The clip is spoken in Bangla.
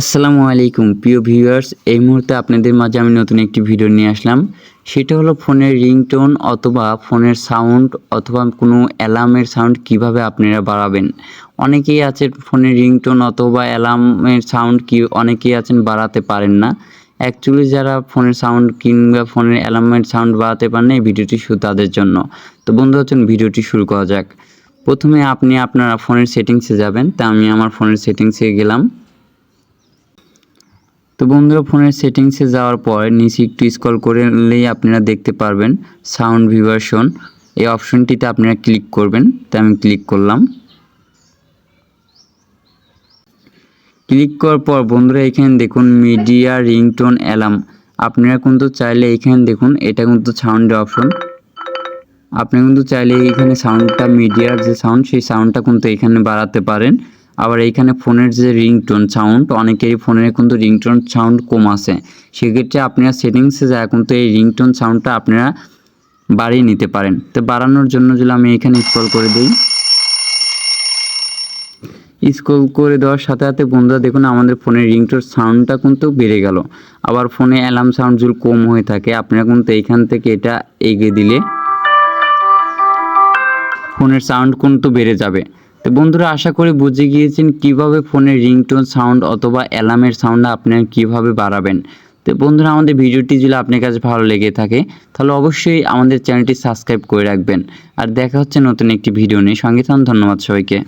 আসসালামু আলাইকুম, প্রিয় ভিউয়ার্স। এই মুহূর্তে আপনাদের মাঝে আমি নতুন একটি ভিডিও নিয়ে আসলাম। সেটা হলো ফোনের রিংটোন অথবা ফোনের সাউন্ড অথবা কোনো অ্যালার্মের সাউন্ড কীভাবে আপনারা বাড়াবেন। অনেকেই আছে ফোনের রিংটোন অথবা অ্যালার্মের সাউন্ড কি অনেকেই আছেন বাড়াতে পারেন না। অ্যাকচুয়ালি যারা ফোনের সাউন্ড কিংবা ফোনের অ্যালার্মের সাউন্ড বাড়াতে পারেন এই ভিডিওটি শুধু তাদের জন্য। তো বন্ধু হচ্ছেন ভিডিওটি শুরু করা যাক। প্রথমে আপনি আপনার ফোনের সেটিংসে যাবেন। তা আমি আমার ফোনের সেটিংসে গেলাম। তো বন্ধুরা, ফোনের সেটিংসে যাওয়ার পর নিচে একটু স্ক্রল করলেই আপনারা দেখতে পারবেন সাউন্ড ভিভার্সন এই অপশনটিতে আপনারা ক্লিক করবেন। তো আমি ক্লিক করলাম। ক্লিক করার পর বন্ধুরা, এখানে দেখুন মিডিয়া রিংটোন অ্যালার্ম আপনারা কিন্তু চাইলে এখানে দেখুন, এটা কিন্তু সাউন্ডের অপশন আপনি কিন্তু চাইলে এখানে সাউন্ডটা মিডিয়ার যে সাউন্ড সেই সাউন্ডটা কিন্তু এখানে বাড়াতে পারেন। আবার এইখানে ফোনের যে রিংটোন সাউন্ড অনেকেরই ফোনের কিন্তু রিংটোন সাউন্ড কম আছে। সেক্ষেত্রে আপনারা সেটিংসে যায় কিন্তু এই রিংটোন সাউন্ডটা আপনারা বাড়িয়ে নিতে পারেন। তো বাড়ানোর জন্য যদি আমি এখানে স্ক্রল করে দিই। স্ক্রল করে দেওয়ার সাথে সাথে বন্ধুরা দেখুন, আমাদের ফোনের রিংটোন সাউন্ডটা কিন্তু বেড়ে গেল। আবার ফোনে অ্যালার্ম সাউন্ড যদি কম হয়ে থাকে, আপনারা কিন্তু এইখান থেকে এটা এগিয়ে দিলে ফোনের সাউন্ড কিন্তু বেড়ে যাবে। বন্ধুরা, আশা করি বুঝে গিয়েছেন কীভাবে ফোনের রিংটোন সাউন্ড অথবা অ্যালার্মের সাউন্ড আপনারা কীভাবে বাড়াবেন। তো বন্ধুরা, আমাদের ভিডিওটি যদি আপনার কাছে ভালো লেগে থাকে, তাহলে অবশ্যই আমাদের চ্যানেলটি সাবস্ক্রাইব করে রাখবেন। আর দেখা হচ্ছে নতুন একটি ভিডিও নিয়ে। সঙ্গে থাকুন, ধন্যবাদ সবাইকে।